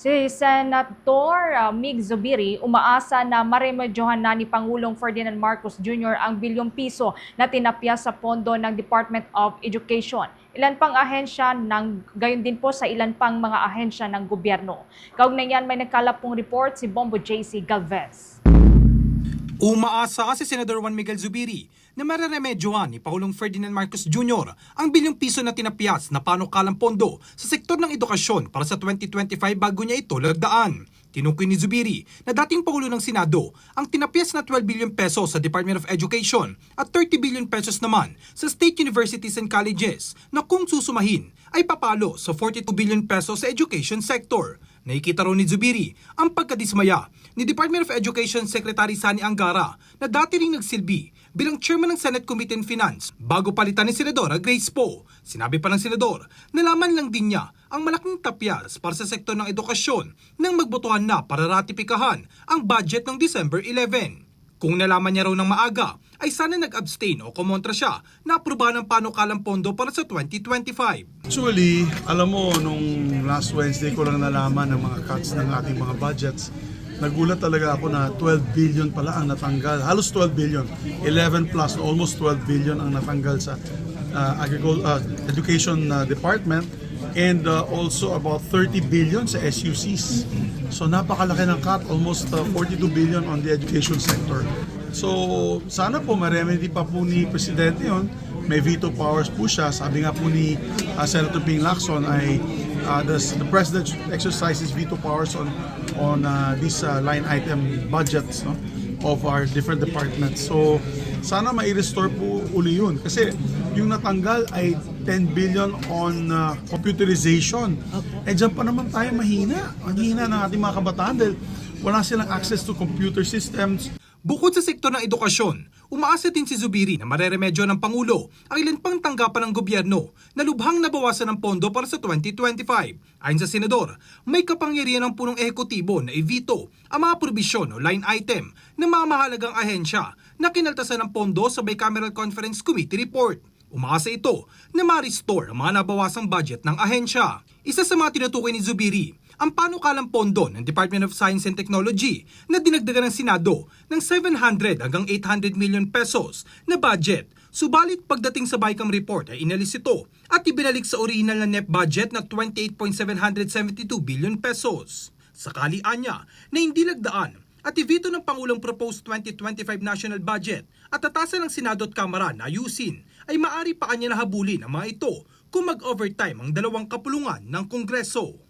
Si Senator uh, Mig Zubiri umaasa na maremedyohan na ni Pangulong Ferdinand Marcos Jr. ang bilyong piso na tinapya sa pondo ng Department of Education. Ilan pang ahensya ng gayon din po sa ilan pang mga ahensya ng gobyerno. Kaugnay yan may nagkalapong report si Bombo JC Galvez. Umaasa si Senador Juan Miguel Zubiri na mareremedyohan ni Pangulong Ferdinand Marcos Jr. ang bilyong piso na tinapyas na panukalang pondo sa sektor ng edukasyon para sa 2025 bago niya ito lagdaan. Tinukoy ni Zubiri na dating Pangulo ng Senado ang tinapyas na 12 billion pesos sa Department of Education at 30 billion pesos naman sa state universities and colleges na kung susumahin ay papalo sa 42 billion pesos sa education sector. Nakikita ni Zubiri ang pagkadismaya ni Department of Education Secretary Sani Angara na dati ring nagsilbi bilang chairman ng Senate Committee on Finance bago palitan ni Senadora Grace Poe. Sinabi pa ng Senador, nalaman lang din niya ang malaking tapyas para sa sektor ng edukasyon nang magbotohan na para ratipikahan ang budget ng December 11. Kung nalaman niya raw ng maaga, ay sana nag-abstain o kumontra siya na aprobahan ng panukalang pondo para sa 2025. Actually, alam mo, nung last Wednesday ko lang nalaman ng mga cuts ng ating mga budgets, nagulat talaga ako na 12 billion pala ang natanggal. Halos 12 billion. 11 plus, almost 12 billion ang natanggal sa uh, agricul- uh, Education uh, Department and uh, also about 30 billion sa SUCs. So napakalaki ng cut, almost uh, 42 billion on the education sector. So sana po ma-remedy pa po ni Presidente yon. May veto powers po siya. Sabi nga po ni uh, Senator Ping Lacson ay uh, the, the President exercises veto powers on on uh, these uh, line item budgets no, of our different departments. So sana mai-restore po uli yun. Kasi yung natanggal ay 10 billion on uh, computerization. Eh dyan pa naman tayo mahina. Ang hina ng ating mga kabataan dahil wala silang access to computer systems. Bukod sa sektor ng edukasyon, umaasa din si Zubiri na mareremedyo ng Pangulo ang ilan pang tanggapan ng gobyerno na lubhang nabawasan ng pondo para sa 2025. Ayon sa Senador, may kapangyarihan ng punong ehekutibo na i-veto ang mga probisyon o line item ng mga mahalagang ahensya na kinaltasan ng pondo sa Bicameral Conference Committee report. Umaasa ito na ma-restore ang mga nabawasang budget ng ahensya. Isa sa mga tinutukoy ni Zubiri ang panukalang pondo ng Department of Science and Technology na dinagdagan ng Senado ng 700 hanggang 800 million pesos na budget. Subalit pagdating sa BICAM report ay inalis ito at ibinalik sa original na NEP budget na 28.772 billion pesos. Sakali anya na hindi lagdaan at i-veto ng Pangulong proposed 2025 national budget at tatasan ng Senado at Kamara na ayusin ay maari pa kanya nahabulin ang mga ito kung mag-overtime ang dalawang kapulungan ng Kongreso.